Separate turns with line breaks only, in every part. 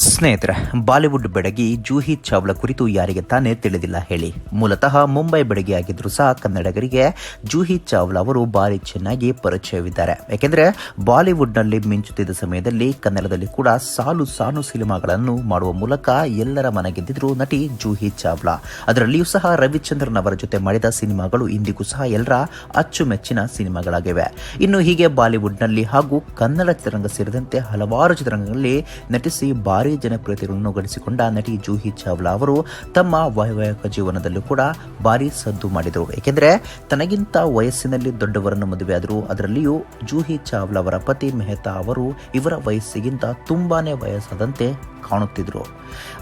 ಸ್ನೇಹಿತರೆ, ಬಾಲಿವುಡ್ ಬೆಡಗಿ ಜೂಹಿ ಚಾವ್ಲಾ ಕುರಿತು ಯಾರಿಗೆ ತಾನೇ ತಿಳಿದಿಲ್ಲ ಹೇಳಿ. ಮೂಲತಃ ಮುಂಬೈ ಬೆಡಗಿಯಾಗಿದ್ದರೂ ಸಹ ಕನ್ನಡಿಗರಿಗೆ ಜೂಹಿ ಚಾವ್ಲಾ ಅವರು ಭಾರಿ ಚೆನ್ನಾಗಿ ಪರಿಚಯವಿದ್ದಾರೆ. ಯಾಕೆಂದ್ರೆ ಬಾಲಿವುಡ್ನಲ್ಲಿ ಮಿಂಚುತ್ತಿದ್ದ ಸಮಯದಲ್ಲಿ ಕನ್ನಡದಲ್ಲಿ ಕೂಡ ಸಾಲು ಸಾಲು ಸಿನಿಮಾಗಳನ್ನು ಮಾಡುವ ಮೂಲಕ ಎಲ್ಲರ ಮನಗೆದ್ದಿದ್ರು ನಟಿ ಜೂಹಿ ಚಾವ್ಲಾ. ಅದರಲ್ಲಿಯೂ ಸಹ ರವಿಚಂದ್ರನ್ ಅವರ ಜೊತೆ ಮಾಡಿದ ಸಿನಿಮಾಗಳು ಇಂದಿಗೂ ಸಹ ಎಲ್ಲರ ಅಚ್ಚುಮೆಚ್ಚಿನ ಸಿನಿಮಾಗಳಾಗಿವೆ. ಇನ್ನು ಹೀಗೆ ಬಾಲಿವುಡ್ನಲ್ಲಿ ಹಾಗೂ ಕನ್ನಡ ಚಿತ್ರರಂಗ ಸೇರಿದಂತೆ ಹಲವಾರು ಚಿತ್ರರಂಗಗಳಲ್ಲಿ ನಟಿಸಿ ಭಾರಿ ಜನಪ್ರಿಯತೆಗಳನ್ನು ಗಳಿಸಿಕೊಂಡ ನಟಿ ಜೂಹಿ ಚಾವ್ಲಾ ಅವರು ತಮ್ಮ ವೈವಾಹಿಕ ಜೀವನದಲ್ಲೂ ಕೂಡ ಭಾರಿ ಸದ್ದು ಮಾಡಿದರು. ಏಕೆಂದರೆ ತನಗಿಂತ ವಯಸ್ಸಿನಲ್ಲಿ ದೊಡ್ಡವರನ್ನು ಮದುವೆಯಾದರು ಅದರಲ್ಲಿಯೂ ಜೂಹಿ ಚಾವ್ಲಾ ಅವರ ಪತಿ ಮೆಹ್ತಾ ಅವರು ಇವರ ವಯಸ್ಸಿಗಿಂತ ತುಂಬಾನೇ ವಯಸ್ಸಾದಂತೆ ಕಾಣುತ್ತಿದ್ರು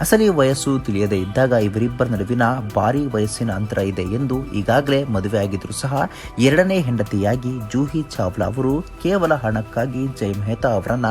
ಅಸಲಿ ವಯಸ್ಸು ತಿಳಿಯದೇ ಇದ್ದಾಗ ಇವರಿಬ್ಬರ ನಡುವಿನ ಭಾರಿ ವಯಸ್ಸಿನ ಅಂತರ ಇದೆ ಎಂದು ಈಗಾಗಲೇ ಮದುವೆಯಾಗಿದ್ದರೂ ಸಹ ಎರಡನೇ ಹೆಂಡತಿಯಾಗಿ ಜೂಹಿ ಚಾವ್ಲಾ ಅವರು ಕೇವಲ ಹಣಕ್ಕಾಗಿ ಜೈ ಮೆಹ್ತಾ ಅವರನ್ನ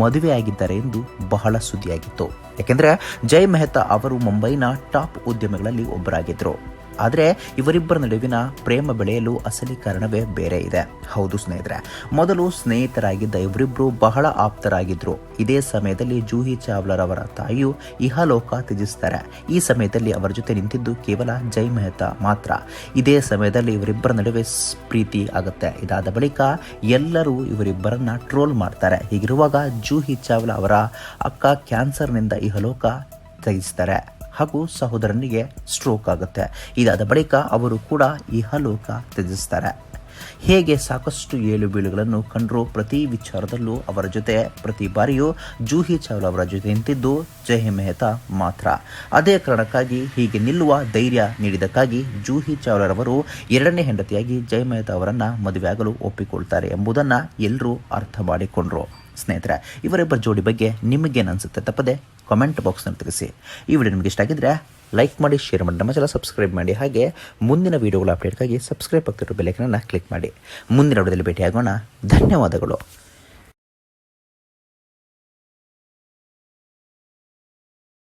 ಮದುವೆಯಾಗಿದ್ದಾರೆ ಎಂದು ಬಹಳ ಸುದ್ದಿಯಾಗಿತ್ತು ಯಾಕೆಂದ್ರೆ ಜೈ ಮೆಹ್ತಾ ಅವರು ಮುಂಬೈನ ಟಾಪ್ ಉದ್ಯಮಿಗಳಲ್ಲಿ ಒಬ್ಬರಾಗಿದ್ದರು ಆದರೆ ಇವರಿಬ್ಬರ ನಡುವಿನ ಪ್ರೇಮ ಬೆಳೆಯಲು ಅಸಲಿ ಕಾರಣವೇ ಬೇರೆ ಇದೆ. ಹೌದು ಸ್ನೇಹಿತರೆ, ಮೊದಲು ಸ್ನೇಹಿತರಾಗಿದ್ದ ಇವರಿಬ್ಬರು ಬಹಳ ಆಪ್ತರಾಗಿದ್ರು. ಇದೇ ಸಮಯದಲ್ಲಿ ಜೂಹಿ ಚಾವ್ಲಾರವರ ತಾಯಿಯು ಇಹಲೋಕ ತ್ಯಜಿಸ್ತಾರೆ. ಈ ಸಮಯದಲ್ಲಿ ಅವರ ಜೊತೆ ನಿಂತಿದ್ದು ಕೇವಲ ಜೈ ಮೆಹ್ತಾ ಮಾತ್ರ. ಇದೇ ಸಮಯದಲ್ಲಿ ಇವರಿಬ್ಬರ ನಡುವೆ ಪ್ರೀತಿ ಆಗುತ್ತೆ. ಇದಾದ ಬಳಿಕ ಎಲ್ಲರೂ ಇವರಿಬ್ಬರನ್ನ ಟ್ರೋಲ್ ಮಾಡ್ತಾರೆ. ಹೀಗಿರುವಾಗ ಜೂಹಿ ಚಾವ್ಲಾ ಅವರ ಅಕ್ಕ ಕ್ಯಾನ್ಸರ್ನಿಂದ ಇಹಲೋಕ ತ್ಯಜಿಸ್ತಾರೆ. ಹಾಗೂ ಸಹೋದರನಿಗೆ ಸ್ಟ್ರೋಕ್ ಆಗುತ್ತೆ. ಇದಾದ ಬಳಿಕ ಅವರು ಕೂಡ ಇಹಲೋಕ ತ್ಯಜಿಸ್ತಾರೆ. ಹೇಗೆ ಸಾಕಷ್ಟು ಏಳು ಬೀಳುಗಳನ್ನು ಕಂಡರೂ ಪ್ರತಿ ವಿಚಾರದಲ್ಲೂ ಅವರ ಜೊತೆ, ಪ್ರತಿ ಬಾರಿಯೂ ಜೂಹಿ ಚಾವ್ಲಾ ಅವರ ಜೊತೆ ನಿಂತಿದ್ದು ಜಯ ಮೆಹ್ತಾ ಮಾತ್ರ. ಅದೇ ಕಾರಣಕ್ಕಾಗಿ ಹೀಗೆ ನಿಲ್ಲುವ ಧೈರ್ಯ ನೀಡಿದಕ್ಕಾಗಿ ಜೂಹಿ ಚಾವ್ಲಾರವರು ಎರಡನೇ ಹೆಂಡತಿಯಾಗಿ ಜಯ ಮೆಹ್ತಾ ಅವರನ್ನು ಮದುವೆಯಾಗಲು ಒಪ್ಪಿಕೊಳ್ತಾರೆ ಎಂಬುದನ್ನು ಎಲ್ಲರೂ ಅರ್ಥ ಮಾಡಿಕೊಂಡ್ರು. ಸ್ನೇಹಿತರೆ ಇವರಿಬ್ಬರ ಜೋಡಿ ಬಗ್ಗೆ ನಿಮಗೇನು ಅನಿಸುತ್ತೆ ತಪ್ಪದೆ ಕಾಮೆಂಟ್ ಬಾಕ್ಸ್ನಲ್ಲಿ ತಿಳಿಸಿ. ಈ ವಿಡಿಯೋ ನಿಮಗೆ ಇಷ್ಟ ಆಗಿದ್ರೆ ಲೈಕ್ ಮಾಡಿ ಶೇರ್ ಮಾಡಿ, ನಮ್ಮ ಚಾನಲ್ ಸಬ್ಸ್ಕ್ರೈಬ್ ಮಾಡಿ, ಹಾಗೆ ಮುಂದಿನ ವೀಡಿಯೋಗಳ ಅಪ್ಡೇಟ್ಗಾಗಿ ಸಬ್ಸ್ಕ್ರೈಬ್ ಆಗ್ತಿರೋ ಬೆಲೆಕನ್ನ ಕ್ಲಿಕ್ ಮಾಡಿ. ಮುಂದಿನ ವಿಡಿಯೋದಲ್ಲಿ ಭೇಟಿಯಾಗೋಣ. ಧನ್ಯವಾದಗಳು.